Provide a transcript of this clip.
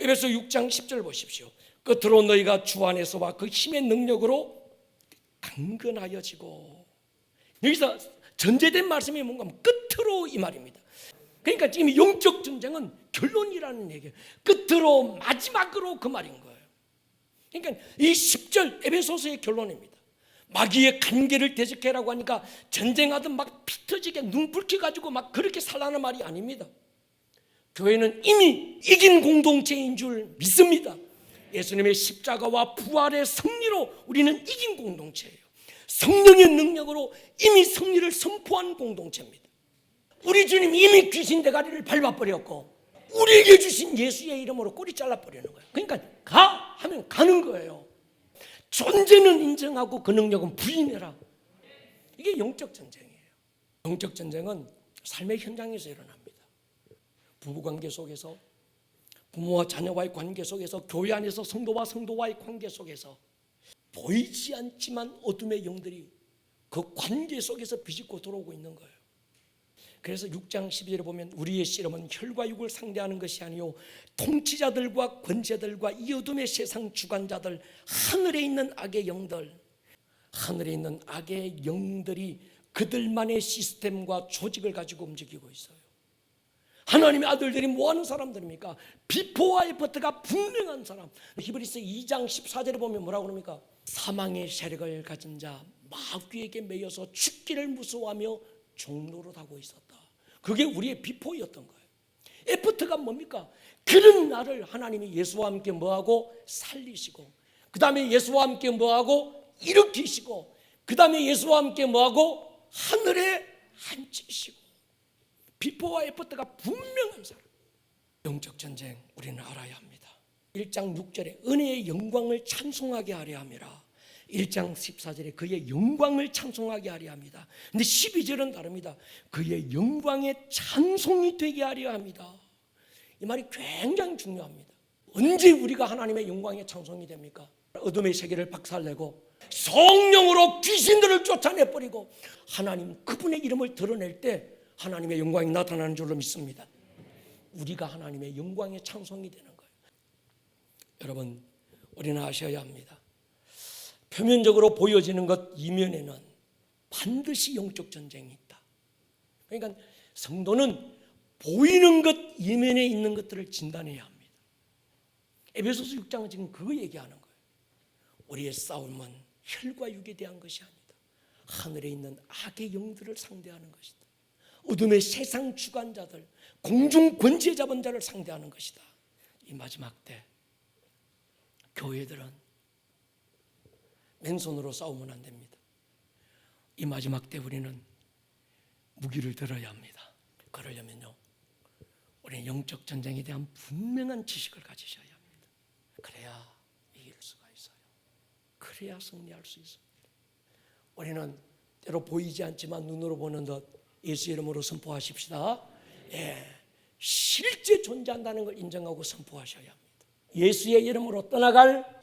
에베소 6장 10절 보십시오. 끝으로 너희가 주 안에서와 그 힘의 능력으로 강건하여지고 여기서 전제된 말씀이 뭔가 하면 끝으로 이 말입니다. 그러니까 지금 영적 전쟁은 결론이라는 얘기예요. 끝으로 마지막으로 그 말인 거예요. 그러니까 이 10절 에베소서의 결론입니다. 마귀의 관계를 대적해라고 하니까 전쟁하듯 막 피 터지게 눈 붉혀 가지고 막 그렇게 살라는 말이 아닙니다. 교회는 이미 이긴 공동체인 줄 믿습니다. 예수님의 십자가와 부활의 승리로 우리는 이긴 공동체예요. 성령의 능력으로 이미 승리를 선포한 공동체입니다. 우리 주님 이미 귀신 대가리를 밟아버렸고 우리에게 주신 예수의 이름으로 꼬리 잘라버리는 거예요. 그러니까 가 하면 가는 거예요. 존재는 인정하고 그 능력은 부인해라. 이게 영적 전쟁이에요. 영적 전쟁은 삶의 현장에서 일어납니다. 부부 관계 속에서 부모와 자녀와의 관계 속에서 교회 안에서 성도와 성도와의 관계 속에서 보이지 않지만 어둠의 영들이 그 관계 속에서 비집고 들어오고 있는 거예요. 그래서 6장 12절에 보면 우리의 씨름은 혈과 육을 상대하는 것이 아니요 통치자들과 권세들과 이 어둠의 세상 주관자들 하늘에 있는 악의 영들 하늘에 있는 악의 영들이 그들만의 시스템과 조직을 가지고 움직이고 있어요. 하나님의 아들들이 뭐 하는 사람들입니까? 비포와 애프터가 분명한 사람. 히브리서 2장 14절에 보면 뭐라고 그럽니까? 사망의 세력을 가진 자 마귀에게 매여서 죽기를 무서워하며 종노릇하고 있었다. 그게 우리의 비포였던 거예요. 애프터가 뭡니까? 그런 나를 하나님이 예수와 함께 뭐하고 살리시고 그 다음에 예수와 함께 뭐하고 일으키시고 그 다음에 예수와 함께 뭐하고 하늘에 앉히시고 비포와 애프터가 분명한 사람. 영적 전쟁 우리는 알아야 합니다. 1장 6절에 은혜의 영광을 찬송하게 하려 함이라. 1장 14절에 그의 영광을 찬송하게 하려 합니다. 근데 12절은 다릅니다. 그의 영광의 찬송이 되게 하려 합니다. 이 말이 굉장히 중요합니다. 언제 우리가 하나님의 영광의 찬송이 됩니까? 어둠의 세계를 박살내고 성령으로 귀신들을 쫓아내 버리고 하나님 그분의 이름을 드러낼 때 하나님의 영광이 나타나는 줄로 믿습니다. 우리가 하나님의 영광의 찬송이 되는 거예요. 여러분, 우리는 아셔야 합니다. 표면적으로 보여지는 것 이면에는 반드시 영적 전쟁이 있다. 그러니까 성도는 보이는 것 이면에 있는 것들을 진단해야 합니다. 에베소서 6장은 지금 그거 얘기하는 거예요. 우리의 싸움은 혈과 육에 대한 것이 아니다. 하늘에 있는 악의 영들을 상대하는 것이다. 어둠의 세상 주관자들, 공중 권세 잡은 자를 상대하는 것이다. 이 마지막 때 교회들은 맨손으로 싸우면 안 됩니다. 이 마지막 때 우리는 무기를 들어야 합니다. 그러려면요, 우리는 영적 전쟁에 대한 분명한 지식을 가지셔야 합니다. 그래야 이길 수가 있어요. 그래야 승리할 수 있습니다. 우리는 때로 보이지 않지만 눈으로 보는 것 예수 이름으로 선포하십시다. 예, 실제 존재한다는 걸 인정하고 선포하셔야 합니다. 예수의 이름으로 떠나갈